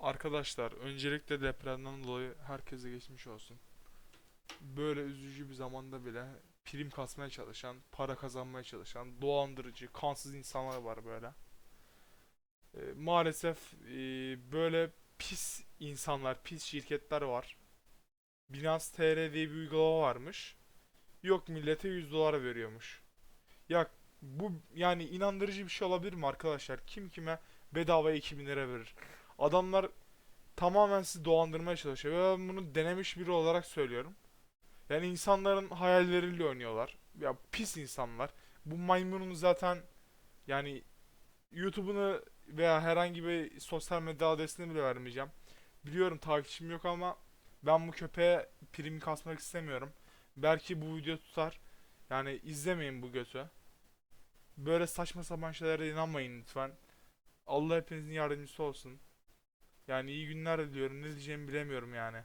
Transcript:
Arkadaşlar öncelikle depremden dolayı herkese geçmiş olsun. Böyle üzücü bir zamanda bile prim kasmaya çalışan, para kazanmaya çalışan, dolandırıcı, kansız insanlar var böyle. Ee, maalesef e, böyle pis insanlar, pis şirketler var. Binance TR diye bir uygulama varmış. Yok millete 100 dolar veriyormuş. Ya bu yani inandırıcı bir şey olabilir mi arkadaşlar? Kim kime bedava 2000 lira verir? Adamlar tamamen sizi dolandırmaya çalışıyor ve ben bunu denemiş biri olarak söylüyorum. Yani insanların hayalleriyle oynuyorlar. Ya pis insanlar. Bu maymunun zaten yani YouTube'unu veya herhangi bir sosyal medya adresini bile vermeyeceğim. Biliyorum takipçim yok ama ben bu köpeğe prim kasmak istemiyorum. Belki bu video tutar. Yani izlemeyin bu götü. Böyle saçma sapan şeylere inanmayın lütfen. Allah hepinizin yardımcısı olsun. Yani iyi günler diliyorum. Ne diyeceğimi bilemiyorum yani.